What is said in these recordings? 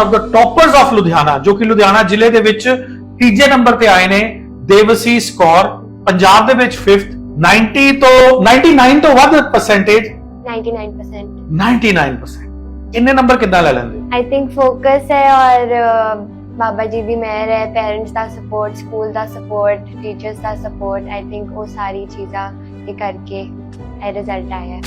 Of the toppers of Ludhiana ਜੋ ਕਿ ਲੁਧਿਆਣਾ ਜ਼ਿਲ੍ਹੇ ਦੇ ਵਿੱਚ ਤੀਜੇ ਨੰਬਰ ਤੇ ਆਏ ਨੇ ਦੇਵਸੀਸ ਕੌਰ ਪੰਜਾਬ ਦੇ ਵਿੱਚ 5th 90 ਤੋਂ 99 ਤੋਂ ਵੱਧ ਪਰਸੈਂਟੇਜ 99% 99% ਇੰਨੇ ਨੰਬਰ ਕਿੱਦਾਂ ਲੈ ਲੈਂਦੇ? ਆਈ ਥਿੰਕ ਫੋਕਸ ਹੈ ਔਰ ਬਾਬਾ ਜੀ ਦੀ ਮਿਹਰ ਹੈ ਪੇਰੈਂਟਸ ਦਾ ਸਪੋਰਟ ਸਕੂਲ ਦਾ ਸਪੋਰਟ ਟੀਚਰਸ ਦਾ ਸਪੋਰਟ ਆਈ ਥਿੰਕ ਉਹ ਸਾਰੀ ਚੀਜ਼ਾਂ ਦੇ ਕਰਕੇ ਇਹ ਰਿਜ਼ਲਟ ਆਇਆ। ਹੈ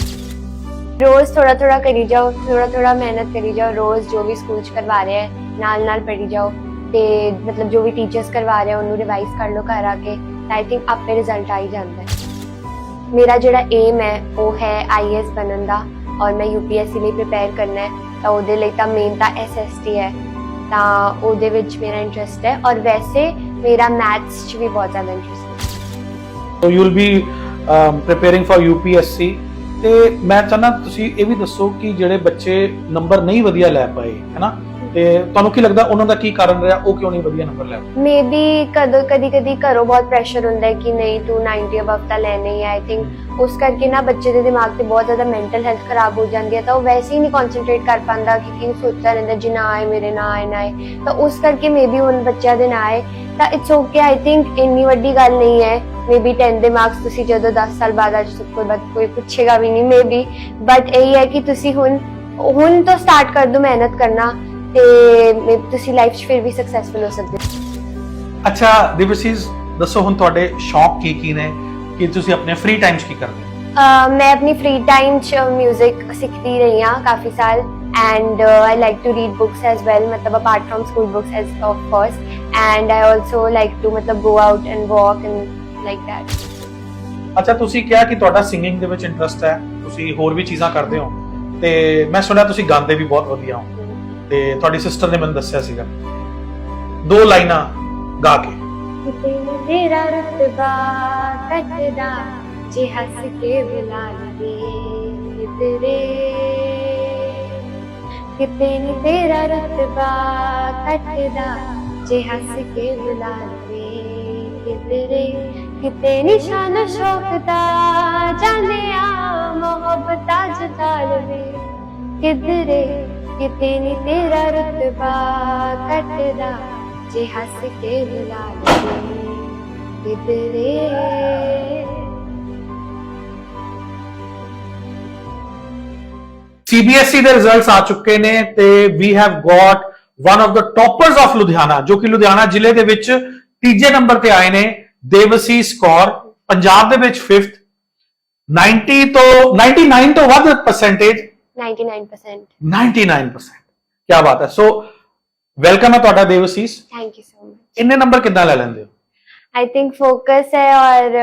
ਰੋਜ਼ ਥੋੜਾ ਥੋੜਾ ਕਰੀ ਜਾਓ ਥੋੜਾ ਥੋੜਾ ਮਿਹਨਤ ਕਰੀ ਜਾਓ, ਰੋਜ਼ ਜੋ ਵੀ ਸਕੂਲ ਚ ਕਰਵਾ ਰਹੇ ਹੈ, ਨਾਲ ਨਾਲ ਪੜ੍ਹੀ ਜਾਓ ਤੇ ਮਤਲਬ ਜੋ ਵੀ ਟੀਚਰਸ ਕਰਵਾ ਰਹੇ ਉਹਨੂੰ ਰਿਵਾਈਜ਼ ਕਰ ਲਓ ਘਰ ਆ ਕੇ ਆਈ ਥਿੰਕ ਆਪੇ ਰਿਜ਼ਲਟ ਆ ਹੀ ਜਾਂਦਾ ਹੈ। ਮੇਰਾ ਜਿਹੜਾ ਏਮ ਹੈ, ਉਹ ਹੈ ਆਈਐਸ ਬਣਨ ਦਾ ਔਰ ਮੈਂ ਯੂਪੀਐਸਸੀ ਲਈ ਪ੍ਰਿਪੇਅਰ ਕਰਨਾ ਹੈ, ਤਾਂ ਉਹਦੇ ਲਈ ਤਾਂ ਮੇਨ ਤਾਂ ਐਸਐਸਟੀ ਹੈ। ਤਾਂ ਉਹਦੇ ਵਿੱਚ ਮੇਰਾ ਇੰਟਰਸਟ ਹੈ ਔਰ ਵੈਸੇ ਮੇਰਾ ਮੈਥਸ 'ਚ ਵੀ ਬਹੁਤ ਜ਼ਿਆਦਾ ਇੰਟਰਸਟ ਹੈ। So you will be preparing for UPSC ਤੇ ਮੈਂ ਚਾਹਨਾ ਤੁਸੀਂ ਇਹ ਵੀ ਦੱਸੋ ਕਿ ਜਿਹੜੇ ਬੱਚੇ ਨੰਬਰ ਨਹੀਂ ਵਧੀਆ ਲੈ ਪਾਏ ਹੈਨਾ ਤੇ ਤੁਹਾਨੂੰ ਕੀ ਲੱਗਦਾ ਉਹਨਾਂ ਦਾ ਕੀ ਕਾਰਨ ਰਿਹਾ? ਉਹ ਕਿਉਂ ਨਹੀਂ ਵਧੀਆ ਨੰਬਰ ਲੈ ਪਾਏ ਮੇਬੀ ਕਦੋਂ ਕਦੀ ਕਦੀ ਘਰੋਂ ਬਹੁਤ ਪ੍ਰੈਸ਼ਰ ਹੁੰਦਾ ਹੈ ਕਿ ਨਹੀਂ ਤੂੰ 90 ਅਬਵ ਤਾਂ ਲੈਣੇ ਹੀ ਆਈ ਥਿੰਕ ਉਸ ਕਰਕੇ ਨਾ ਬੱਚੇ ਦੇ ਦਿਮਾਗ ਤੇ ਬਹੁਤ ਜ਼ਿਆਦਾ ਮੈਂਟਲ ਹੈਲਥ ਖਰਾਬ ਹੋ ਜਾਂਦੀ ਹੈ, ਤਾਂ ਉਹ ਵੈਸੇ ਹੀ ਨਹੀਂ ਕਨਸੈਂਟਰੇਟ ਕਰ ਪਾਉਂਦਾ ਕਿ ਕੀ ਸੋਚਦਾ ਰਹਿੰਦਾ, ਜੀ ਨਾ ਆਏ ਮੇਰੇ, ਨਾ ਆਏ ਨਾ ਆਏ। ਤਾਂ ਉਸ ਕਰਕੇ ਮੇਬੀ ਹੁਣ ਬੱਚਿਆਂ ਦੇ ਨਾ ਆਏ, ਤਾਂ ਇਟਸ ਓਕੇ ਆਈ ਥਿੰਕ ਇੰਨੀ ਵੱਡੀ ਗੱਲ ਨਹੀਂ ਹੈ। ਮੇਬੀ 10 ਦੇ ਮਾਰਕਸ ਤੁਸੀਂ ਜਦੋਂ 10 ਸਾਲ ਬਾਅਦ ਅੱਜ ਕੋਈ ਬਾਤ ਕੋਈ ਪੁੱਛੇਗਾ ਵੀ ਨਹੀਂ ਮੇਬੀ ਬਟ ਇਹ ਹੈ ਕਿ ਤੁਸੀਂ ਹੁਣ ਹੁਣ ਤੋਂ ਸਟਾਰਟ ਕਰ ਦੋ ਮਿਹਨਤ ਕਰਨਾ। ਤੇ ਤੁਸੀਂ ਲਾਈਫ 'ਚ ਫਿਰ ਵੀ ਸਕਸੈਸਫੁਲ ਹੋ ਸਕਦੇ ਅੱਛਾ ਦਿਵਸੀਸ ਦੱਸੋ ਹੁਣ ਤੁਹਾਡੇ ਸ਼ੌਕ ਕੀ ਕੀ ਨੇ? ਕਿ ਤੁਸੀਂ ਆਪਣੇ ਫ੍ਰੀ ਟਾਈਮ 'ਚ ਕੀ ਕਰਦੇ ਹੋ? ਮੈਂ ਆਪਣੀ ਫ੍ਰੀ ਟਾਈਮ 'ਚ 뮤직 ਸਿੱਖਦੀ ਰਹੀ ਹਾਂ ਕਾਫੀ ਸਾਲ and uh, I like to read books as well, matlab, apart from school books as of course. And I also like to matlab, go out and walk and like ਅੱਛਾ ਤੁਸੀਂ ਕਿਹਾ ਕਿ ਤੁਹਾਡਾ ਸਿੰਗਿੰਗ ਦੇ ਵਿੱਚ ਇੰਟਰਸਟ ਹੈ ਤੁਸੀਂ ਹੋਰ ਵੀ ਚੀਜ਼ਾਂ ਕਰਦੇ ਹੋ ਤੇ ਮੈਂ ਸੁਣਿਆ ਤੁਸੀਂ ਗਾਉਂਦੇ ਵੀ ਬਹੁਤ ਵਧੀਆ ਹੋ। ਤੇ ਤੁਹਾਡੀ ਸਿਸਟਰ ਨੇ ਮੈਨੂੰ ਦੱਸਿਆ ਸੀਗਾ। ਦੋ ਲਾਈਨਾਂ ਗਾ ਕੇ। ਕਿਤੇ ਨੀ ਤੇਰਾ ਰਤਬਾ ਕੱਟਦਾ, ਜੇ ਹੱਸ ਕੇ ਬੁਲਾ ਲਵੇ ਕਿਤਰੇ ਕਿਤੇ ਨੀ ਤੇਰਾ ਰਤਬਾ ਕੱਟਦਾ, ਜੇ ਹੱਸ ਕੇ ਬੁਲਾ ਲਵੇ ਕਿਤਰੇ ਕਿਤੇ ਨਿਸ਼ਾਨ ਸ਼ੌਕ ਦਾ ਜਾਣਿਆ ਮੁਹੱਬਤਾਂ ਜਤਾ ਲਵੇ ਕਿਧਰੇ ਕਿਤੇ ਨੀ ਤੇਰਾ ਰਤਬਾ ਕੱਟਦਾ, ਜੇ ਹੱਸ ਕੇ ਬੁਲਾ ਲਵੇ ਕਿਧਰੇ ਸੀਬੀਐਸਈ ਦੇ ਰਿਜ਼ਲਟਸ ਆ ਚੁੱਕੇ ਨੇ ਤੇ we have got one of the toppers of Ludhiana ਜੋ ਕਿ ਲੁਧਿਆਣਾ ਜ਼ਿਲ੍ਹੇ ਦੇ ਵਿੱਚ ਤੀਜੇ ਨੰਬਰ ਤੇ ਆਏ ਨੇ ਦੇਵਸੀਸ ਕੌਰ ਪੰਜਾਬ ਦੇ ਵਿੱਚ 5th 90 ਤੋਂ 99 ਤੋਂ ਵੱਧ ਪਰਸੈਂਟੇਜ 99% 99% ਕੀ ਬਾਤ ਹੈ। ਸੋ ਵੈਲਕਮ ਹੈ ਤੁਹਾਡਾ Devasis. Thank you so much ਇੰਨੇ ਨੰਬਰ ਕਿੱਦਾਂ ਲੈ ਲੈਂਦੇ ਹੋ? ਆਈ ਥਿੰਕ ਫੋਕਸ ਹੈ ਔਰ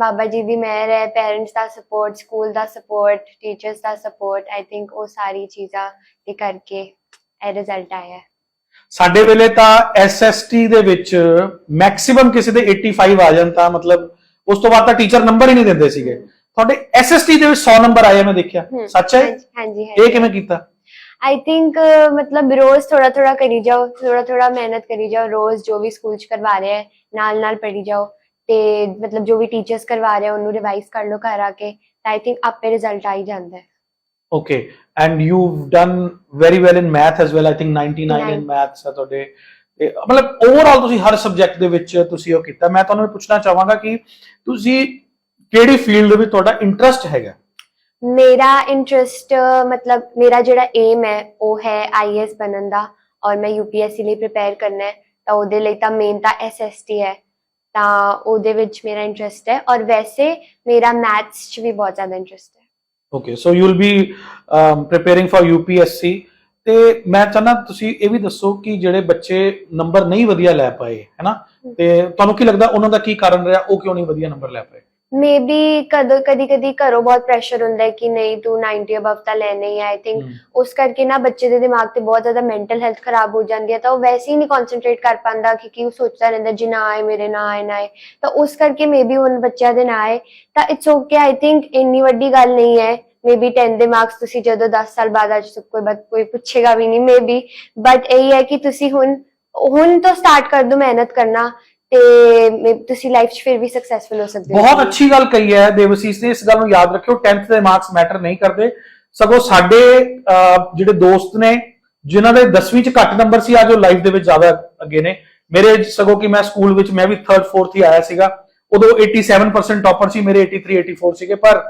ਬਾਬਾ ਜੀ ਦੀ ਮਿਹਰ ਹੈ ਪੇਰੈਂਟਸ ਦਾ ਸਪੋਰਟ ਸਕੂਲ ਦਾ ਸਪੋਰਟ ਟੀਚਰਸ ਦਾ ਸਪੋਰਟ ਆਈ ਥਿੰਕ ਉਹ ਸਾਰੀ ਚੀਜ਼ਾਂ ਦੇ ਕਰਕੇ ਇਹ ਰਿਜ਼ਲਟ ਆਇਆ ਹੈ। ਸਾਡੇ ਵੇਲੇ ਤਾਂ ਐਸਐਸਟੀ ਦੇ ਵਿੱਚ ਮੈਕਸਿਮਮ ਕਿਸੇ ਦੇ 85 ਆ ਤਾਂ ਮਤਲਬ ਉਸ ਤੋਂ ਬਾਅਦ ਤਾਂ ਟੀਚਰ ਨੰਬਰ ਹੀ ਨਹੀਂ ਦਿੰਦੇ ਸੀਗੇ। ਤੁਹਾਡੇ ਐਸਐਸਟੀ ਦੇ ਵਿੱਚ 100 ਨੰਬਰ ਆਏ ਮੈਂ ਦੇਖਿਆ। ਸੱਚ ਹੈ? ਹਾਂਜੀ ਹਾਂਜੀ ਇਹ ਕਿਵੇਂ ਕੀਤਾ? ਆਈ ਥਿੰਕ ਮਤਲਬ ਰੋਜ਼ ਥੋੜਾ ਥੋੜਾ ਕਰੀ ਜਾਓ ਥੋੜਾ ਥੋੜਾ ਮਿਹਨਤ ਕਰੀ ਜਾਓ ਰੋਜ਼ ਜੋ ਵੀ ਸਕੂਲ ਚ ਕਰਵਾ ਰਹੇ ਹੈ ਨਾਲ ਨਾਲ ਪੜ੍ਹੀ ਜਾਓ। ਤੇ ਮਤਲਬ ਜੋ ਵੀ ਟੀਚਰਸ ਕਰਵਾ ਰਹੇ ਆ ਉਹਨੂੰ ਰਿਵਾਈਜ਼ ਕਰ ਲਓ ਘਰ ਆ ਕੇ ਤਾਂ ਆਈ ਥਿੰਕ ਆਪੇ ਰਿਜ਼ਲਟ ਆ ਹੀ ਜਾਂਦਾ ਹੈ। Okay and you done very well in math as well I think 99 in. Maths ਹੈ ਤੁਹਾਡੇ। ਮਤਲਬ ਓਵਰਆਲ ਤੁਸੀਂ ਹਰ ਸਬਜੈਕਟ ਦੇ ਵਿੱਚ ਤੁਸੀਂ ਉਹ ਕੀਤਾ। ਮੈਂ ਤੁਹਾਨੂੰ ਇਹ ਪੁੱਛਣਾ ਚਾਹਾਂਗਾ ਕਿ ਤੁਸੀਂ ਕਿਹੜੀ ਫੀਲਡ ਦੇ ਵਿੱਚ ਤੁਹਾਡਾ ਇੰਟਰਸਟ ਹੈਗਾ? ਮੇਰਾ ਇੰਟਰਸਟ ਮਤਲਬ ਮੇਰਾ ਜਿਹੜਾ ਏਮ ਹੈ ਉਹ ਹੈ ਆਈਐਸ ਬਣਨ ਦਾ ਔਰ ਮੈਂ ਯੂਪੀਐਸਸੀ ਲਈ ਪ੍ਰਿਪੇਅਰ ਕਰਨਾ ਹੈ। ਤਾਂ ਉਹਦੇ ਲਈ ਤਾਂ ਮੇਨ ਤਾਂ ਐਸਐਸਟੀ ਹੈ। ਤਾਂ ਉਹਦੇ ਵਿੱਚ ਮੇਰਾ ਇੰਟਰਸਟ ਹੈ ਔਰ ਵੈਸੇ ਮੇਰਾ ਮੈਥਸ 'ਚ ਵੀ ਬਹੁਤ ਜ਼ਿਆਦਾ ਇੰਟਰਸਟ ਹੈ। Okay so you will be preparing for UPSC ਤੇ ਮੈਂ ਚਾਹਨਾ ਤੁਸੀਂ ਇਹ ਵੀ ਦੱਸੋ ਕਿ ਜਿਹੜੇ ਬੱਚੇ ਨੰਬਰ ਨਹੀਂ ਵਧੀਆ ਲੈ ਪਾਏ ਹੈਨਾ ਤੇ ਤੁਹਾਨੂੰ ਕੀ ਲੱਗਦਾ ਉਹਨਾਂ ਦਾ ਕੀ ਕਾਰਨ ਰਿਹਾ? ਉਹ ਕਿਉਂ ਨਹੀਂ ਵਧੀਆ ਨੰਬਰ ਲੈ ਪਾਏ? ਮੇਬੀ ਕਦੋਂ ਕਦੀ ਕਦੀ ਘਰੋਂ ਬਹੁਤ ਪ੍ਰੈਸ਼ਰ ਹੁੰਦਾ ਹੈ ਕਿ ਨਹੀਂ ਤੂੰ 90 ਅਬਵ ਤਾਂ ਲੈਣੇ ਹੀ ਆਈ ਥਿੰਕ ਉਸ ਕਰਕੇ ਨਾ ਬੱਚੇ ਦੇ ਦਿਮਾਗ ਤੇ ਬਹੁਤ ਜ਼ਿਆਦਾ ਮੈਂਟਲ ਹੈਲਥ ਖਰਾਬ ਹੋ ਜਾਂਦੀ ਹੈ ਤਾਂ ਉਹ ਵੈਸੇ ਹੀ ਨਹੀਂ ਕਨਸੈਂਟਰੇਟ ਕਰ ਪਾਉਂਦਾ ਕਿ ਕੀ ਸੋਚਦਾ ਰਹਿੰਦਾ ਜੀ ਨਾ ਆਏ ਮੇਰੇ ਨਾ ਆਏ ਨਾ ਆਏ। ਤਾਂ ਉਸ ਕਰਕੇ ਮੇਬੀ ਹੁਣ ਬੱਚਿਆਂ ਦੇ ਨਾ ਆਏ। ਤਾਂ ਇਟਸ ਓਕੇ ਆਈ ਥਿੰਕ ਇੰਨੀ ਵੱਡੀ ਗੱਲ ਨਹੀਂ ਹੈ। ਮੇਬੀ 10 ਦੇ ਮਾਰਕਸ ਤੁਸੀਂ ਜਦੋਂ 10 ਸਾਲ ਬਾਅਦ ਅੱਜ ਤੱਕ ਕੋਈ ਬਾਤ ਕੋਈ ਪੁੱਛੇਗਾ ਵੀ ਨਹੀਂ ਮੇਬੀ ਬਟ ਇਹ ਹੈ ਕਿ ਤੁਸੀਂ ਹੁਣ ਹੁਣ ਤੋਂ ਸਟਾਰਟ ਕਰ ਦੋ ਮਿਹਨਤ ਕਰਨਾ। ਤੇ ਤੁਸੀਂ ਲਾਈਫ 'ਚ ਫਿਰ ਵੀ ਸਕਸੈਸਫੁਲ ਹੋ ਸਕਦੇ ਹੋ। ਬਹੁਤ ਅੱਛੀ ਗੱਲ ਕਹੀ ਹੈ ਦੇਵਸੀਸ ਨੇ, ਇਸ ਗੱਲ ਨੂੰ ਯਾਦ ਰੱਖਿਓ 10th ਦੇ ਮਾਰਕਸ ਮੈਟਰ ਨਹੀਂ ਕਰਦੇ। ਸਗੋਂ ਸਾਡੇ ਜਿਹੜੇ ਦੋਸਤ ਨੇ, ਜਿਨ੍ਹਾਂ ਦੇ 10ਵੀਂ ਚ ਘੱਟ ਨੰਬਰ ਸੀ, ਅੱਜ ਉਹ ਲਾਈਫ ਦੇ ਵਿੱਚ ਜ਼ਿਆਦਾ ਅੱਗੇ ਨੇ। ਮੇਰੇ ਸਗੋਂ ਕਿ ਮੈਂ ਸਕੂਲ ਵਿੱਚ, ਮੈਂ ਵੀ 3rd 4th ਹੀ ਆਇਆ ਸੀਗਾ। ਉਦੋਂ 87% ਟਾਪਰ ਸੀ, ਮੇਰੇ 83 84 ਸੀਗੇ। ਪਰ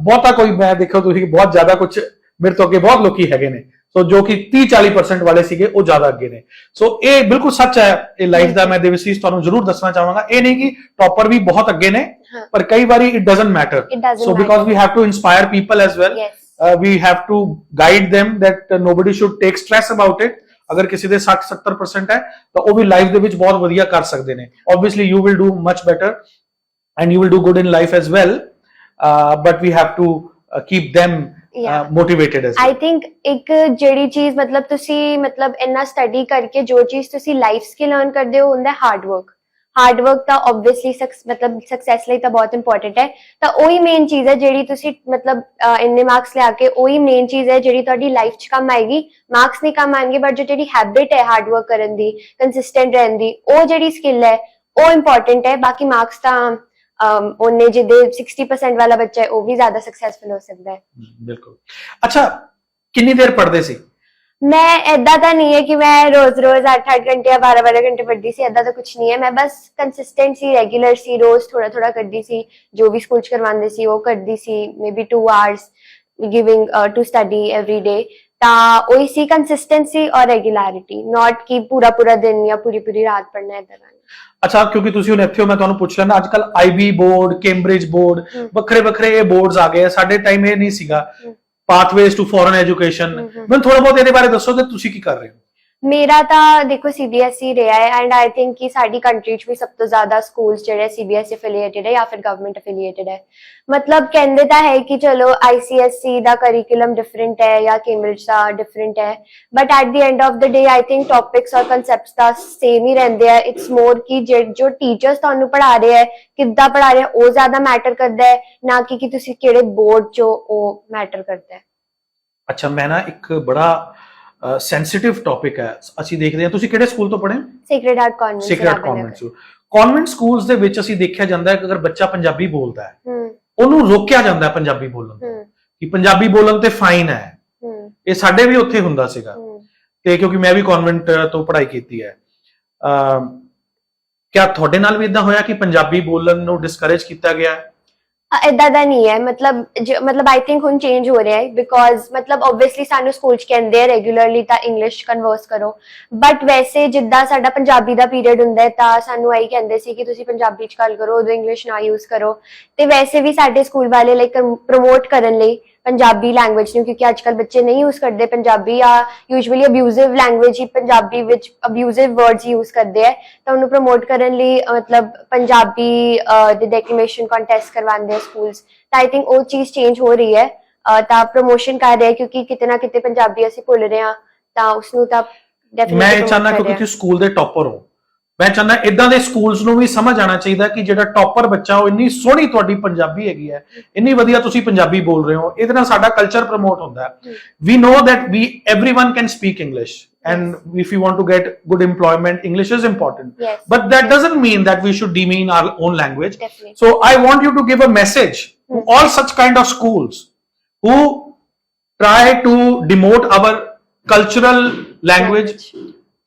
ਬਹੁਤਾ ਕੋਈ, ਮੈਂ ਦੇਖੋ ਤੁਸੀਂ, ਬਹੁਤ ਜ਼ਿਆਦਾ ਕੁਝ ਮੇਰੇ ਤੋਂ ਅੱਗੇ ਬਹੁਤ ਲੋਕੀ ਹੈਗੇ ਨੇ। ਸੋ ਜੋ ਕਿ 30 40% ਵਾਲੇ ਸੀਗੇ ਉਹ ਜ਼ਿਆਦਾ ਅੱਗੇ ਨੇ ਸੋ ਇਹ ਬਿਲਕੁਲ ਸੱਚ ਹੈ ਇਹ ਲਾਈਫ ਦਾ ਮੈਂ ਦੇਵਸੀਸ ਤੁਹਾਨੂੰ ਜ਼ਰੂਰ ਦੱਸਣਾ ਚਾਹਾਂਗਾ ਇਹ ਨਹੀਂ ਕਿ ਟਾਪਰ ਵੀ ਬਹੁਤ ਅੱਗੇ ਨੇ। ਪਰ ਕਈ ਵਾਰੀ it doesn't matter so because we have to inspire people as well uh, we have to guide them that uh, nobody should take stress about it ਅਗਰ ਕਿਸੇ ਦੇ 60 70% ਹੈ ਤਾਂ ਉਹ ਵੀ ਲਾਈਫ ਦੇ ਵਿੱਚ ਬਹੁਤ ਵਧੀਆ ਕਰ ਸਕਦੇ ਨੇ will do much better and you will do good in life as well uh, but we have to uh, keep them motivated as I think ਇੱਕ ਜਿਹੜੀ ਚੀਜ਼ ਮਤਲਬ ਤੁਸੀਂ ਮਤਲਬ ਇੰਨਾ ਸਟੱਡੀ ਕਰਕੇ ਜੋ ਚੀਜ਼ ਤੁਸੀਂ ਲਾਈਫ ਸਕਿੱਲ ਲਰਨ ਕਰਦੇ ਹੋ ਹੁੰਦਾ ਹਾਰਡ ਵਰਕ ਹਾਰਡ ਵਰਕ ਤਾਂ ਆਬਵੀਅਸਲੀ ਮਤਲਬ ਸਕਸੈਸ ਲਈ ਤਾਂ ਬਹੁਤ ਇੰਪੋਰਟੈਂਟ ਹੈ। ਤਾਂ ਉਹੀ ਮੇਨ ਚੀਜ਼ ਹੈ ਜਿਹੜੀ ਤੁਸੀਂ ਮਤਲਬ ਇੰਨੇ ਮਾਰਕਸ ਲਿਆ ਕੇ ਉਹੀ ਮੇਨ ਚੀਜ਼ ਹੈ ਜਿਹੜੀ ਤੁਹਾਡੀ ਲਾਈਫ 'ਚ ਕੰਮ ਆਏਗੀ। ਮਾਰਕਸ ਨਹੀਂ ਕੰਮ ਆਣਗੇ ਬਟ ਜੋ ਜਿਹੜੀ ਹੈਬਿਟ ਹੈ ਹਾਰਡ ਵਰਕ ਕਰਨ ਦੀ ਕੰਸਿਸਟੈਂਟ ਰਹਿਣ ਦੀ ਉਹ ਜਿਹੜੀ ਸਕਿੱਲ ਹੈ ਉਹ ਇੰਪੋਰਟੈਂਟ ਹੈ। ਬਾਕੀ ਮਾਰਕਸ ਤਾਂ ਉਹਨੇ ਜਿਹਦੇ 60% ਵਾਲਾ ਬੱਚਾ ਹੈ ਉਹ ਵੀ ਜ਼ਿਆਦਾ ਸਕਸੈਸਫੁਲ ਹੋ ਸਕਦਾ ਹੈ ਬਿਲਕੁਲ ਅੱਛਾ ਕਿੰਨੀ ਦੇਰ ਪੜ੍ਹਦੇ ਸੀ ਮੈਂ ਏਦਾਂ ਤਾਂ ਨਹੀਂ ਹੈ ਕਿ ਮੈਂ ਰੋਜ਼-ਰੋਜ਼ 8-8 ਘੰਟੇ ਜਾਂ 12-12 ਘੰਟੇ ਪੜ੍ਹਦੀ ਸੀ ਏਦਾਂ ਤਾਂ ਕੁਝ ਨਹੀਂ ਹੈ ਮੈਂ ਬਸ ਕੰਸਿਸਟੈਂਟ ਸੀ ਰੈਗੂਲਰ ਸੀ ਰੋਜ਼ ਥੋੜਾ-ਥੋੜਾ ਕਰਦੀ ਸੀ ਜੋ ਵੀ ਸਕੂਲ ਚ ਕਰਵਾਉਂਦੇ ਸੀ ਉਹ ਕਰਦੀ ਸੀ maybe 2 hours giving to study every day ਤਾਂ ਉਹੀ ਸੀ ਕੰਸਿਸਟੈਂਸੀ ਔਰ ਰੈਗੂਲੈਰਿਟੀ ਨਾਟ ਕਿ ਪੂਰਾ ਪੂਰਾ ਦਿਨ ਜਾਂ ਪੂਰੀ ਪੂਰੀ ਰਾਤ ਪੜ੍ਹਨਾ ਏਦਾਂ ਦਾ ਨਹੀਂ। ਅੱਛਾ ਕਿਉਂਕਿ ਤੁਸੀਂ ਹੁਣ ਇੱਥੇ ਹੋ ਮੈਂ ਤੁਹਾਨੂੰ ਪੁੱਛ ਲੈਣਾ ਅੱਜ ਕੱਲ ਆਈਬੀ ਬੋਰਡ ਕੈਂਬਰਿਜ ਬੋਰਡ। ਵੱਖਰੇ ਵੱਖਰੇ ਇਹ ਬੋਰਡਸ ਆ ਗਏ ਆ ਸਾਡੇ ਟਾਈਮ ਇਹ ਨਹੀਂ ਸੀਗਾ। Pathways to foreign education. ਮੈਨੂੰ ਥੋੜਾ ਬਹੁਤ ਇਹਦੇ ਬਾਰੇ ਦੱਸੋ ਕਿ ਤੁਸੀਂ ਕੀ ਕਰ ਰਹੇ ਹੋ ਮੇਰਾ ਤਾਂ ਦੇਖੋ ਸੀਬੀਐਸਈ ਰਿਹਾ ਹੈ ਐਂਡ ਆਈ ਥਿੰਕ ਕਿ ਸਾਡੀ ਕੰਟਰੀ 'ਚ ਵੀ ਸਭ ਤੋਂ ਜ਼ਿਆਦਾ ਸਕੂਲਸ ਜਿਹੜੇ ਸੀਬੀਐਸਈ ਅਫੀਲੀਏਟਡ ਹੈ ਜਾਂ ਫਿਰ ਗਵਰਨਮੈਂਟ ਅਫੀਲੀਏਟਡ ਹੈ। ਮਤਲਬ ਕਹਿੰਦੇ ਤਾਂ ਹੈ ਕਿ ਚਲੋ ਆਈਸੀਐਸਈ ਦਾ ਕਰਿਕੂਲਮ ਡਿਫਰੈਂਟ ਹੈ ਜਾਂ ਕੈਂਬਰਿਜ ਦਾ ਡਿਫਰੈਂਟ ਹੈ but at the end of the day I think topics ਔਰ ਕਨਸੈਪਟਸ ਦਾ ਸੇਮ ਹੀ ਰਹਿੰਦੇ ਆ। ਇਟਸ ਮੋਰ ਕਿ ਜੋ ਟੀਚਰਸ ਤੁਹਾਨੂੰ ਪੜ੍ਹਾ ਰਹੇ ਹੈ, ਕਿੱਦਾਂ ਪੜ੍ਹਾ ਰਹੇ ਉਹ ਜ਼ਿਆਦਾ ਮੈਟਰ ਕਰਦਾ ਹੈ, ਨਾ ਕਿ ਕਿ ਤੁਸੀਂ ਕਿਹੜੇ ਬੋਰਡ 'ਚੋ ਉਹ ਮੈਟਰ ਕਰਦਾ ਹੈ। ਅੱਛਾ, ਮੈਂ ਨਾ ਇੱਕ ਬੜਾ ਸੈਂਸਿਟਿਵ ਟੌਪਿਕ ਹੈ। ਅਸੀਂ ਦੇਖਦੇ ਹਾਂ ਤੁਸੀਂ ਕਿਹੜੇ ਸਕੂਲ ਤੋਂ ਪੜ੍ਹੇ? Sacred heart convent sacred convent school convent schools ਦੇ ਵਿੱਚ ਅਸੀਂ ਦੇਖਿਆ ਜਾਂਦਾ ਹੈ ਕਿ ਅਗਰ ਬੱਚਾ ਪੰਜਾਬੀ ਬੋਲਦਾ ਹੈ ਹੂੰ। ਉਹਨੂੰ ਰੋਕਿਆ ਜਾਂਦਾ ਹੈ ਪੰਜਾਬੀ ਬੋਲਣ ਤੋਂ। ਕਿ ਪੰਜਾਬੀ ਬੋਲਣ ਤੇ ਫਾਈਨ ਹੈ। ਹੂੰ। ਇਹ ਸਾਡੇ ਵੀ ਉੱਥੇ ਹੁੰਦਾ ਸੀਗਾ। ਤੇ ਕਿਉਂਕਿ ਮੈਂ ਵੀ ਕਨਵੈਂਟ ਤੋਂ ਪੜ੍ਹਾਈ ਕੀਤੀ ਹੈ। ਅ ਕਿਆ ਤੁਹਾਡੇ ਨਾਲ ਵੀ ਇਦਾਂ ਹੋਇਆ ਕਿ ਪੰਜਾਬੀ ਬੋਲਣ ਨੂੰ ਡਿਸਕਰੇਜ ਕੀਤਾ ਗਿਆ ਹੈ? ਇਦਾਂ ਦਾ ਨਹੀਂ ਹੈ। ਮਤਲਬ ਮਤਲਬ ਆਈ ਥਿੰਕ ਹੁਣ ਚੇਂਜ ਹੋ ਰਿਹਾ ਹੈ ਬਿਕੋਜ਼ ਮਤਲਬ ਆਬਵੀਅਸਲੀ ਸਾਨੂੰ ਸਕੂਲ ਚ ਕਹਿੰਦੇ ਆ ਰੈਗੂਲਰਲੀ ਤਾਂ ਇੰਗਲਿਸ਼ ਕਨਵਰਸ ਕਰੋ। ਬਟ ਵੈਸੇ ਜਿੱਦਾਂ ਸਾਡਾ ਪੰਜਾਬੀ ਦਾ ਪੀਰੀਅਡ ਹੁੰਦਾ ਹੈ ਤਾਂ ਸਾਨੂੰ ਆਈ ਕਹਿੰਦੇ ਸੀ ਕਿ ਤੁਸੀਂ ਪੰਜਾਬੀ ਚ ਗੱਲ ਕਰੋ, ਉਦੋਂ ਇੰਗਲਿਸ਼ ਨਾ ਯੂਜ਼ ਕਰੋ। ਤੇ ਵੈਸੇ ਵੀ ਸਾਡੇ ਸਕੂਲ ਵਾਲੇ ਲਾਈਕ ਪ੍ਰਮੋਟ ਕਰਨ ਲਈ ਪੰਜਾਬੀ ਲੈਂਗੁਏਜ ਨੂੰ ਕਿਉਂਕਿ ਅੱਜਕੱਲ ਬੱਚੇ ਨਹੀਂ ਯੂਜ਼ ਕਰਦੇ ਪੰਜਾਬੀ ਆ ਯੂਜੂਅਲੀ ਅਬਿਊਜ਼ਿਵ ਲੈਂਗੁਏਜ ਹੀ ਪੰਜਾਬੀ ਵਿੱਚ ਅਬਿਊਜ਼ਿਵ ਵਰਡਸ ਯੂਜ਼ ਕਰਦੇ ਆ ਤਾਂ ਉਹਨੂੰ ਪ੍ਰਮੋਟ ਕਰਨ ਲਈ ਮਤਲਬ ਪੰਜਾਬੀ ਦੇ ਡੈਕਲੇਮੇਸ਼ਨ ਕੰਟੈਸਟ ਕਰਵਾਉਂਦੇ ਆ ਸਕੂਲਸ ਤਾਂ ਆਈ ਥਿੰਕ ਉਹ ਚੀਜ਼ ਚੇਂਜ ਹੋ ਰਹੀ ਹੈ ਤਾਂ ਪ੍ਰੋਮੋਸ਼ਨ ਕਰ ਰਹੇ ਕਿਉਂਕਿ ਕਿਤੇ ਨਾ ਕਿਤੇ ਪੰਜਾਬੀ ਅਸੀਂ ਭੁੱਲ ਰਹੇ ਆ ਤਾਂ ਉਸ ਨੂੰ ਤਾਂ ਮੈਂ ਡੈਫੀਨਿਟਲੀ ਇਹ ਚਾਹੁੰਦਾ ਕਿ ਤੁਸੀਂ ਸਕੂਲ ਦੇ ਟੌਪਰ ਹੋ ਮੈਂ ਚਾਹੁੰਦਾ ਇਦਾਂ ਦੇ ਸਕੂਲਸ ਨੂੰ ਵੀ ਸਮਝ ਆਣਾ ਚਾਹੀਦਾ ਕਿ ਜਿਹੜਾ ਟੌਪਰ ਬੱਚਾ ਉਹ ਇੰਨੀ ਸੋਹਣੀ ਤੁਹਾਡੀ ਪੰਜਾਬੀ ਹੈਗੀ ਹੈ ਇੰਨੀ ਵਧੀਆ ਤੁਸੀਂ ਪੰਜਾਬੀ ਬੋਲ ਰਹੇ ਹੋ ਇਹਦੇ ਨਾਲ ਸਾਡਾ ਕਲਚਰ ਪ੍ਰਮੋਟ ਹੁੰਦਾ ਹੈ we everyone can speak english and if you want to get good employment english is important Yes. but that doesn't mean that we should demean our own language Definitely. so i want you to give a message to Hmm. all such kind of schools who try to demote our cultural language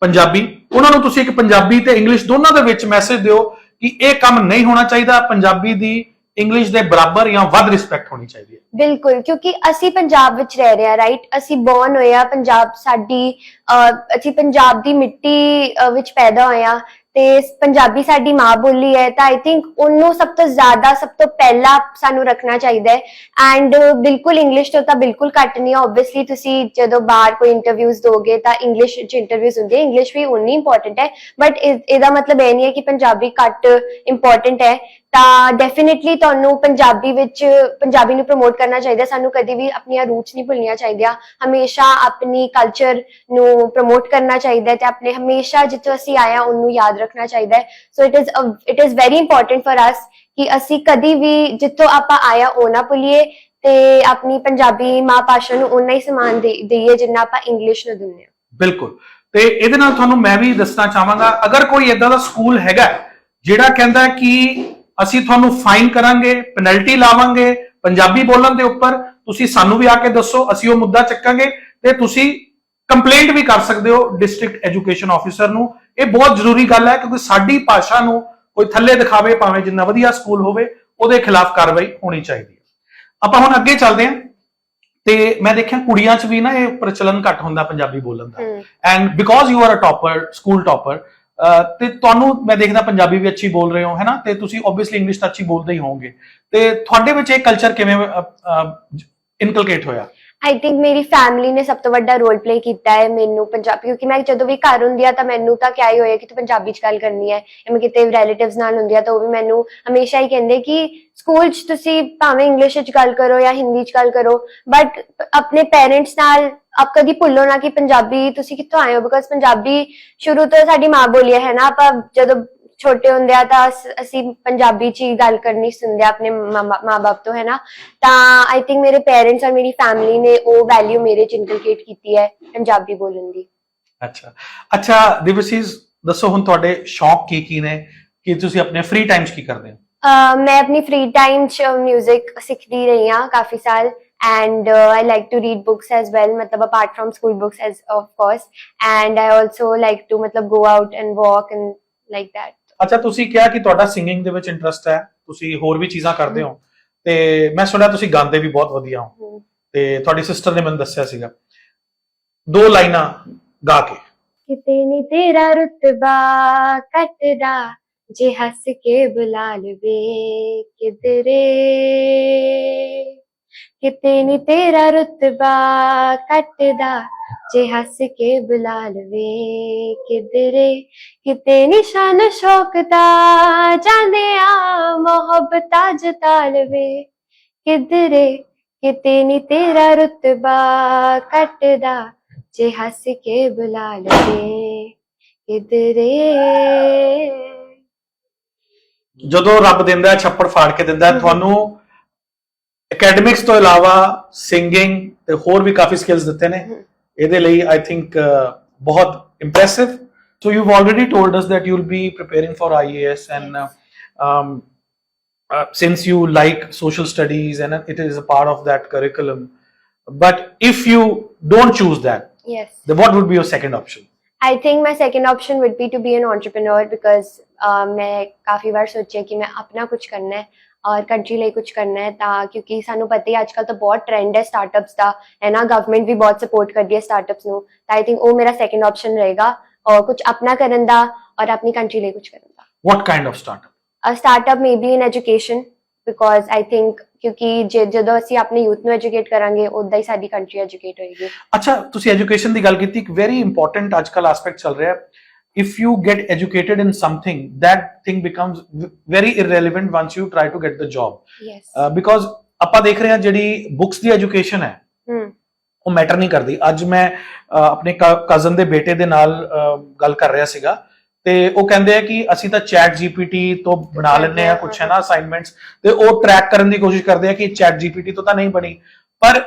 Punjabi. ਉਹਨਾਂ ਨੂੰ ਤੁਸੀਂ ਇੱਕ ਪੰਜਾਬੀ ਤੇ English ਦੋਨਾਂ ਦੇ ਵਿੱਚ message ਦਿਓ ਕਿ ਇਹ ਕੰਮ ਨਹੀਂ ਹੋਣਾ ਚਾਹੀਦਾ ਪੰਜਾਬੀ ਦੀ ਇੰਗਲਿਸ਼ ਦੇ ਬਰਾਬਰ ਜਾਂ ਵੱਧ ਰਿਸਪੈਕਟ ਹੋਣੀ ਚਾਹੀਦੀ ਹੈ। ਬਿਲਕੁਲ ਕਿਉਂਕਿ ਅਸੀਂ ਪੰਜਾਬ ਵਿੱਚ ਰਹਿ ਰਹੇ ਹਾਂ ਰਾਈਟ ਅਸੀਂ ਬੌਰਨ ਹੋਏ ਆ ਪੰਜਾਬ ਸਾਡੀ ਅਹ, ਅਸੀਂ ਪੰਜਾਬ ਦੀ ਮਿੱਟੀ ਵਿੱਚ ਪੈਦਾ ਹੋਏ ਆ ਤੇ ਪੰਜਾਬੀ ਸਾਡੀ ਮਾਂ ਬੋਲੀ ਹੈ, ਤਾਂ ਆਈ ਥਿੰਕ ਉਹਨੂੰ ਸਭ ਤੋਂ ਜ਼ਿਆਦਾ, ਸਭ ਤੋਂ ਪਹਿਲਾਂ ਸਾਨੂੰ ਰੱਖਣਾ ਚਾਹੀਦਾ ਹੈ। ਐਂਡ ਬਿਲਕੁਲ ਇੰਗਲਿਸ਼ ਤੋਂ ਤਾਂ ਬਿਲਕੁਲ ਘੱਟ ਨਹੀਂ ਹੈ। ਆਬਵੀਅਸਲੀ ਤੁਸੀਂ ਜਦੋਂ ਬਾਹਰ ਕੋਈ ਇੰਟਰਵਿਊਜ਼ ਦੋਗੇ ਤਾਂ ਇੰਗਲਿਸ਼ ਚ ਇੰਟਰਵਿਊਜ਼ ਹੁੰਦੇ ਇੰਗਲਿਸ਼ ਵੀ ਉਨੀ ਇੰਪੋਰਟੈਂਟ ਹੈ। ਬਟ ਇਹਦਾ ਮਤਲਬ ਇਹ ਨਹੀਂ ਹੈ ਕਿ ਪੰਜਾਬੀ ਘੱਟ ਇੰਪੋਰਟੈਂਟ ਹੈ। ਤਾਂ ਡੈਫੀਨਿਟਲੀ ਤੁਹਾਨੂੰ ਪੰਜਾਬੀ ਵਿੱਚ, ਪੰਜਾਬੀ ਨੂੰ ਪ੍ਰਮੋਟ ਕਰਨਾ ਚਾਹੀਦਾ। ਸਾਨੂੰ ਕਦੇ ਵੀ ਆਪਣੀਆਂ ਰੂਟਸ ਨਹੀਂ ਭੁੱਲਣੀਆਂ ਚਾਹੀਦੀਆਂ। ਹਮੇਸ਼ਾ ਆਪਣੀ ਕਲਚਰ ਨੂੰ ਪ੍ਰਮੋਟ ਕਰਨਾ ਚਾਹੀਦਾ ਤੇ ਆਪਣੇ ਹਮੇਸ਼ਾ ਜਿੱਥੋਂ ਅਸੀਂ ਆਏ ਉਹਨੂੰ ਯਾਦ ਰੱਖਣਾ ਚਾਹੀਦਾ so it is it is very important for us ਕਿ ਅਸੀਂ ਕਦੀ ਵੀ ਜਿੱਥੋਂ ਆਪਾਂ ਆਇਆ ਉਹ ਨਾ ਭੁੱਲੀਏ ਤੇ ਆਪਣੀ ਪੰਜਾਬੀ ਮਾਂ ਭਾਸ਼ਾ ਨੂੰ ਉਨਾ ਹੀ ਸਮਾਨ ਦੇ- ਦੇਈਏ ਜਿੰਨਾ ਆਪਾਂ ਇੰਗਲਿਸ਼ ਨੂੰ ਦਿੰਦੇ ਹਾਂ। ਬਿਲਕੁਲ। ਤੇ ਇਹਦੇ ਨਾਲ ਤੁਹਾਨੂੰ ਮੈਂ ਵੀ ਦੱਸਣਾ ਚਾਹਾਂਗਾ, ਅਗਰ ਕੋਈ ਇਦਾਂ ਦਾ ਸਕੂਲ ਹੈਗਾ, ਜਿਹੜਾ ਕਹਿੰਦਾ ਕਿ ਅਸੀਂ ਤੁਹਾਨੂੰ ਫਾਈਨ ਕਰਾਂਗੇ ਪੈਨਲਟੀ ਲਾਵਾਂਗੇ ਪੰਜਾਬੀ ਬੋਲਣ ਦੇ ਉੱਪਰ ਤੁਸੀਂ ਸਾਨੂੰ ਵੀ ਆ ਕੇ ਦੱਸੋ ਅਸੀਂ ਉਹ ਮੁੱਦਾ ਚੱਕਾਂਗੇ ਤੇ ਤੁਸੀਂ ਕੰਪਲੇਂਟ ਵੀ ਕਰ ਸਕਦੇ ਹੋ ਡਿਸਟ੍ਰਿਕਟ ਐਜੂਕੇਸ਼ਨ ਆਫੀਸਰ ਨੂੰ। ਇਹ ਬਹੁਤ ਜ਼ਰੂਰੀ ਗੱਲ ਹੈ ਕਿਉਂਕਿ ਸਾਡੀ ਭਾਸ਼ਾ ਨੂੰ ਕੋਈ ਥੱਲੇ ਦਿਖਾਵੇ ਭਾਵੇਂ ਜਿੰਨਾ ਵਧੀਆ ਸਕੂਲ ਹੋਵੇ ਉਹਦੇ ਖਿਲਾਫ ਕਾਰਵਾਈ ਹੋਣੀ ਚਾਹੀਦੀ ਹੈ। ਆਪਾਂ ਹੁਣ ਅੱਗੇ ਚੱਲਦੇ ਹਾਂ ਤੇ ਮੈਂ ਦੇਖਿਆ ਕੁੜੀਆਂ 'ਚ ਵੀ ਨਾ ਇਹ ਪ੍ਰਚਲਨ ਘੱਟ ਹੁੰਦਾ ਪੰਜਾਬੀ ਬੋਲਣ ਦਾ। And because you are a topper school topper ਤੇ ਤੁਹਾਨੂੰ ਮੈਂ ਦੇਖਦਾ ਪੰਜਾਬੀ ਵੀ ਅੱਛੀ ਬੋਲ ਰਹੇ ਹੋ, ਹੈਨਾ? ਤੇ ਤੁਸੀਂ ਆਬਵੀਅਸਲੀ ਇੰਗਲਿਸ਼ ਤਾਂ ਅੱਛੀ ਬੋਲਦੇ ਹੀ ਹੋਵੋਗੇ। ਤੇ ਤੁਹਾਡੇ ਵਿੱਚ ਇਹ ਕਲਚਰ ਕਿਵੇਂ ਇਨਕਲਕੇਟ ਹੋਇਆ? ਆਈ ਥਿੰਕ ਮੇਰੀ ਫੈਮਿਲੀ ਨੇ ਸਭ ਤੋਂ ਵੱਡਾ ਰੋਲ ਪਲੇ ਕੀਤਾ ਹੈ ਮੈਨੂੰ ਪੰਜਾਬੀ ਕਿਉਂਕਿ ਮੈਂ ਜਦੋਂ ਵੀ ਘਰ ਹੁੰਦੀ ਆ ਤਾਂ ਮੈਨੂੰ ਤਾਂ ਕਿਆ ਹੀ ਹੋਇਆ ਕਿ ਤੂੰ ਪੰਜਾਬੀ ਚ ਗੱਲ ਕਰਨੀ ਹੈ। ਜਾਂ ਮੈਂ ਕਿਤੇ ਰਿਲੇਟਿਵਸ ਨਾਲ ਹੁੰਦੀ ਆ ਤਾਂ ਉਹ ਵੀ ਮੈਨੂੰ ਹਮੇਸ਼ਾ ਹੀ ਕਹਿੰਦੇ ਕਿ ਸਕੂਲ ਚ ਤੁਸੀਂ ਭਾਵੇਂ ਇੰਗਲਿਸ਼ ਵਿੱਚ ਗੱਲ ਕਰੋ ਜਾਂ ਹਿੰਦੀ ਚ ਗੱਲ ਕਰੋ ਬਟ ਆਪਣੇ ਪੇਰੈਂਟਸ ਨਾਲ ਆਪ ਕਦੀ ਭੁੱਲੋ ਨਾ ਕਿ ਪੰਜਾਬੀ ਤੁਸੀਂ ਕਿੱਥੋਂ ਆਏ ਹੋ ਬਿਕਾਜ਼ ਪੰਜਾਬੀ ਸ਼ੁਰੂ ਤੋਂ ਸਾਡੀ ਮਾਂ ਬੋਲੀ ਹੈ ਨਾ? ਆਪਾਂ ਜਦੋਂ ਛੋਟੇ ਹੁੰਦਿਆਂ ਤਾਂ ਅਸ- ਅਸੀਂ ਪੰਜਾਬੀ ਚ ਹੀ ਗੱਲ ਕਰਨੀ ਸੁਣਦੇ ਆ ਆਪਣੇ ਮਾਪੇ ਤੋਂ ਹੈ ਨਾ ਤਾਂ ਆਈ ਥਿੰਕ ਮੇਰੇ ਪੇਰੈਂਟਸ ਔਰ ਮੇਰੀ ਫੈਮਿਲੀ ਨੇ ਉਹ ਵੈਲਿਊ ਮੇਰੇ ਚ ਇਨਕਲਕੇਟ ਕੀਤੀ ਹੈ ਪੰਜਾਬੀ ਬੋਲਣ ਦੀ। ਅੱਛਾ। ਅੱਛਾ ਦਿਵਸੀਸ ਦੱਸੋ ਹੁਣ ਤੁਹਾਡੇ ਸ਼ੌਕ ਕੀ ਕੀ ਨੇ? ਕਿ ਤੁਸੀਂ ਆਪਣੇ ਫ੍ਰੀ ਟਾਈਮ 'ਚ ਕੀ ਕਰਦੇ ਹੋ? ਅਹ ਮੈਂ ਆਪਣੀ ਫ੍ਰੀ ਟਾਈਮ ਚ 뮤직 ਸਿੱਖਦੀ ਰਹੀ ਹਾਂ ਕਾਫੀ ਸਾਲ and I like to read books as well ਮਤਲਬ apart from school books as of course and I also like to ਮਤਲਬ go out and walk and like that ਅੱਛਾ ਤੁਸੀਂ ਕਿਹਾ ਕਿ ਤੁਹਾਡਾ ਸਿੰਗਿੰਗ ਦੇ ਵਿੱਚ ਇੰਟਰਸਟ ਹੈ ਤੁਸੀਂ ਹੋਰ ਵੀ ਚੀਜ਼ਾਂ ਕਰਦੇ ਹੋ। ਤੇ ਮੈਂ ਸੁਣਿਆ ਤੁਸੀਂ ਗਾਉਂਦੇ ਵੀ ਬਹੁਤ ਵਧੀਆ ਹੋ। ਤੇ ਤੁਹਾਡੀ ਸਿਸਟਰ ਨੇ ਮੈਨੂੰ ਦੱਸਿਆ ਸੀਗਾ। ਦੋ ਲਾਈਨਾਂ ਗਾ ਕੇ। ਕਿਤੇ ਨੀ ਤੇਰਾ ਰੁਤਬਾ ਕੱਟਦਾ ਜੇ ਹੱਸ ਕੇ ਬੁਲਾ ਲਵੇ ਕਿਧਰੇ। ਕਿਤੇ ਨੀ ਤੇਰਾ ਰੁਤਬਾ ਕੱਟਦਾ ਜੇ ਹੱਸ ਕੇ ਬੁਲਾ ਲਵੇ ਕਿਧਰੇ। ਕਿਤੇ ਨਿਸ਼ਾਨ ਸ਼ੌਕ ਦਾ ਜਾਂਦੇ ਆ ਮੁਹੱਬਤਾਂ ਜਤਾ ਲਵੇ ਕਿਧਰੇ ਕਿਤੇ ਨੀ ਤੇਰਾ ਰੁਤਬਾ ਕੱਟਦਾ ਜੇ ਹੱਸ ਕੇ ਬੁਲਾ ਲਵੇ ਕਿਧਰੇ। ਜਦੋਂ ਰੱਬ ਦਿੰਦਾ ਛੱਪੜ ਫਾੜ ਕੇ ਦਿੰਦਾ। ਤੁਹਾਨੂੰ ਅਕੈਡਮਿਕਸ ਤੋਂ ਇਲਾਵਾ ਸਿੰਗਿੰਗ ਤੇ ਹੋਰ ਵੀ ਕਾਫੀ ਸਕਿੱਲਸ ਦਿੱਤੇ ਨੇ ਹਮ। ਇਹਦੇ ਲਈ ਆਈ ਥਿੰਕ ਬਹੁਤ impressive so you've already told us that you'll be preparing for IAS and uh, um, uh, since you like social studies and it is a part of that curriculum but if you don't choose that yes then what would be your second option I think my second option would be to be an entrepreneur because uh, ਮੈਂ ਕਾਫੀ ਵਾਰ ਸੋਚਿਆ ਕਿ ਮੈਂ ਆਪਣਾ ਕੁਝ ਕਰਨਾ ਹੈ ਔਰ country ਲਈ ਕੁਝ ਕਰਨਾ ਹੈ ਤਾਂ ਕਿਉਂਕਿ ਸਾਨੂੰ ਪਤਾ ਹੀ ਅੱਜਕੱਲ ਤਾਂ ਬਹੁਤ ਟ੍ਰੈਂਡ ਹੈ ਸਟਾਰਟਅਪਸ ਦਾ ਹੈ ਨਾ? ਗਵਰਨਮੈਂਟ ਵੀ ਬਹੁਤ ਸਪੋਰਟ ਕਰਦੀ ਹੈ ਸਟਾਰਟਅਪਸ ਨੂੰ ਤਾਂ ਆਈ ਥਿੰਕ ਉਹ ਮੇਰਾ ਸੈਕੰਡ ਆਪਸ਼ਨ ਰਹੇਗਾ ਔਰ ਕੁਝ ਆਪਣਾ ਕਰਨ ਦਾ ਔਰ ਆਪਣੀ ਕੰਟਰੀ ਲਈ ਕੁਝ ਕਰਨ ਦਾ। Kind of startup? A startup may be in education because I think ਕਿਉਂਕਿ ਜਦੋਂ ਅਸੀਂ ਆਪਣੇ ਯੂਥ ਨੂੰ ਐਜੂਕੇਟ ਕਰਾਂਗੇ ਉਦਾਂ ਹੀ ਸਾਡੀ ਕੰਟਰੀ ਐਜੂਕੇਟ ਹੋਏਗੀ। ਅੱਛਾ ਤੁਸੀਂ ਐਜੂਕੇਸ਼ਨ ਦੀ ਗੱਲ ਕੀਤੀ ਇੱਕ ਵੈਰੀ ਇੰਪੋਰਟੈਂਟ ਅੱਜਕੱਲ ਐਸਪੈਕਟ ਚੱਲ ਰਿਹਾ ਹੈ। If you get educated in something that thing becomes very irrelevant once you try to get the job. Yes uh, because ਆਪਾਂ ਦੇਖ ਰਹੇ ਹਾਂ ਜਿਹੜੀ ਬੁక్స్ ਦੀ ਐਜੂਕੇਸ਼ਨ ਹੈ ਹਮ ਉਹ ਮੈਟਰ ਨਹੀਂ ਕਰਦੀ ਅੱਜ ਮੈਂ ਆਪਣੇ ਕਜ਼ਨ ਦੇ ਬੇਟੇ ਦੇ ਨਾਲ ਗੱਲ ਕਰ ਰਿਹਾ ਸੀਗਾ ਤੇ ਉਹ ਕਹਿੰਦੇ ਆ ਕਿ ਅਸੀਂ ਤਾਂ ਚੈਟ ਜੀਪੀਟੀ ਤੋਂ ਬਣਾ ਲੈਂਦੇ ਆ ਕੁਝ ਹੈ ਨਾ ਅਸਾਈਨਮੈਂਟਸ ਤੇ ਉਹ ਟਰੈਕ ਕਰਨ ਦੀ ਕੋਸ਼ਿਸ਼ ਕਰਦੇ ਆ ਕਿ ਚੈਟ ਜੀਪੀਟੀ ਤੋਂ ਤਾਂ ਨਹੀਂ ਬਣੀ ਪਰ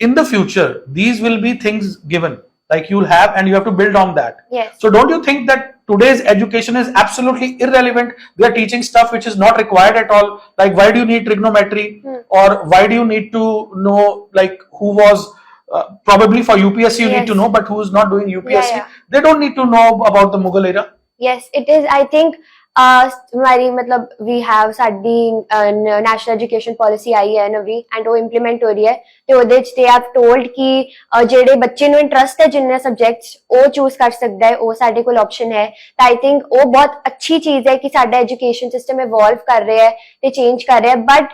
in the future these will be things given. Like you'll have and you have to build on that. Yes. So don't you think that today's education is absolutely irrelevant? They are teaching stuff which is not required at all. Like why do you need trigonometry? Hmm. or why do you need to know like who was uh, probably for UPSC you need to know but who is not doing UPSC yeah. they don't need to know about the Mughal era. Yes it is. I think ਹਮਾਰੀ ਮਤਲਬ we have ਸਾਡੀ national education policy ਆਈ ਹੈ ਨਵੀਂ and ਉਹ implement ਹੋ ਰਹੀ ਹੈ ਤੇ ਉਹਦੇ ਵਿੱਚ ਤੇ ਆਪ ਟੋਲਡ ਕਿ ਜਿਹੜੇ ਬੱਚੇ ਨੂੰ ਇੰਟਰਸਟ ਹੈ ਜਿੰਨੇ ਸਬਜੈਕਟਸ ਉਹ ਚੂਜ਼ ਕਰ ਸਕਦਾ ਹੈ, ਉਹ ਸਾਡੇ ਕੋਲ ਆਪਸ਼ਨ ਹੈ। ਤਾਂ ਆਈ ਥਿੰਕ ਉਹ ਬਹੁਤ ਅੱਛੀ ਚੀਜ਼ ਹੈ ਕਿ ਸਾਡਾ ਐਜੂਕੇਸ਼ਨ ਸਿਸਟਮ ਇਵੋਲਵ ਕਰ ਰਿਹਾ ਹੈ ਤੇ ਚੇਂਜ ਕਰ ਰਿਹਾ ਹੈ। ਬਟ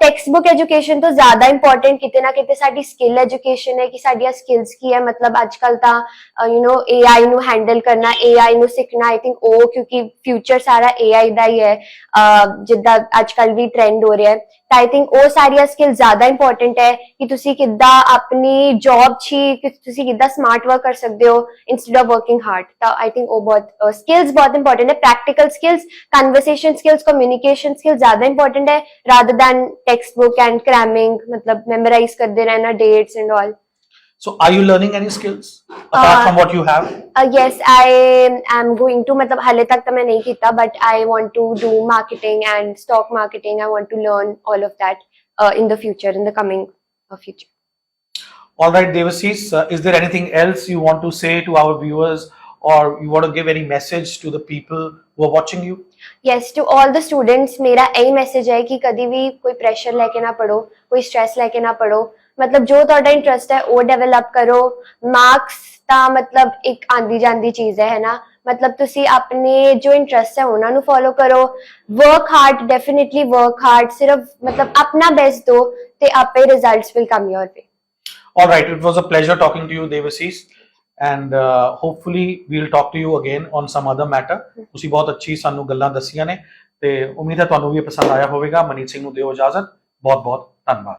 ਟੈਕਸਟ ਬੁੱਕ ਐਜੂਕੇਸ਼ਨ ਤੋਂ ਜ਼ਿਆਦਾ ਇੰਪੋਰਟੈਂਟ ਕਿਤੇ ਨਾ ਕਿਤੇ ਸਾਡੀ ਸਕਿੱਲ ਐਜੂਕੇਸ਼ਨ ਹੈ ਕਿ ਸਾਡੀਆਂ ਸਕਿੱਲਸ ਕੀ ਹੈ। ਮਤਲਬ ਅੱਜ ਕੱਲ ਤਾਂ ਯੂ نو AI ਨੂੰ ਹੈਂਡਲ ਕਰਨਾ AI ਨੂੰ ਸਿੱਖਣਾ ਆਈ ਥਿੰਕ ਉਹ ਕਿਉਂਕਿ ਫਿਊਚਰ ਸਾਰਾ AI ਦਾ ਹੀ ਹੈ। ਜਿੱਦਾਂ ਅੱਜ ਕੱਲ ਵੀ ਟ੍ਰੈਂਡ ਹੋ ਰਿਹਾ ਹੈ। ਤਾਂ ਆਈ ਥਿੰਕ ਉਹ ਸਾਰੀਆਂ ਸਕਿੱਲ ਜ਼ਿਆਦਾ ਇੰਪੋਰਟੈਂਟ ਹੈ ਕਿ ਤੁਸੀਂ ਕਿੱਦਾਂ ਆਪਣੀ ਜੌਬ 'ਚ ਹੀ ਕਿ ਤੁਸੀਂ ਕਿੱਦਾਂ ਸਮਾਰਟ ਵਰਕ ਕਰ ਸਕਦੇ ਹੋ ਇਨਸਟੈਡ ਆਫ ਵਰਕਿੰਗ ਹਾਰਡ ਤਾਂ ਆਈ ਥਿੰਕ ਉਹ ਬਹੁਤ ਸਕਿੱਲਸ ਬਹੁਤ ਇੰਪੋਰਟੈਂਟ ਹੈ practical skills conversation skills communication skill ਜ਼ਿਆਦਾ ਇੰਪੋਰਟੈਂਟ ਹੈ rather than text book and cramming ਮਤਲਬ ਮੈਮੋਰਾਈਜ਼ ਕਰਦੇ ਰਹਿਣਾ dates and all So, are you learning any skills apart uh, from what you have? Uh, yes, I am going to. मतलब हाले तक तो मैं नहीं किया, but I want to do marketing and stock marketing. I want to learn all of that uh, in the future, in the coming uh, future. All right, Devasis, uh, is there anything else you want to say to our viewers? or you want to give any message to the people who are watching you yes to all the students मेरा यही message है कि कभी भी कोई pressure लेके ना पढ़ो कोई stress. लेके ना पढ़ो ਮਤਲਬ ਜੋ ਤੁਹਾਡਾ ਇੰਟਰਸਟ ਹੈ ਉਹ ਡਿਵੈਲਪ ਕਰੋ। ਮਾਰਕਸ ਤਾਂ ਮਤਲਬ ਇੱਕ ਆਂਦੀ ਜਾਂਦੀ ਚੀਜ਼ ਹੈ ਹੈ ਮਤਲਬ ਤੁਸੀਂ ਆਪਣੇ ਜੋ ਇੰਟਰਸਟ ਹੈ ਉਹਨਾਂ ਨੂੰ ਫੋਲੋ ਕਰੋ। Work hard definitely work hard ਸਿਰਫ ਮਤਲਬ ਆਪਣਾ ਬੈਸਟ ਦੋ ਤੇ ਆਪੇ results will come your way All right, it was a pleasure talking to you, Devasis. And uh, hopefully we'll talk to you again on some other matter. ਤੁਸੀਂ ਬਹੁਤ ਅੱਛੀ ਸਾਨੂੰ ਗੱਲਾਂ ਦੱਸੀਆਂ ਨੇ ਤੇ ਉਮੀਦ ਹੈ ਤੁਹਾਨੂੰ ਵੀ ਇਹ ਪਸੰਦ ਆਇਆ ਹੋਵੇਗਾ। ਮਨੀਤ ਸਿੰਘ ਨੂੰ ਦਿਓ ਇਜਾਜ਼ਤ। ਬਹੁਤ ਬਹੁਤ ਧੰਨਵਾਦ।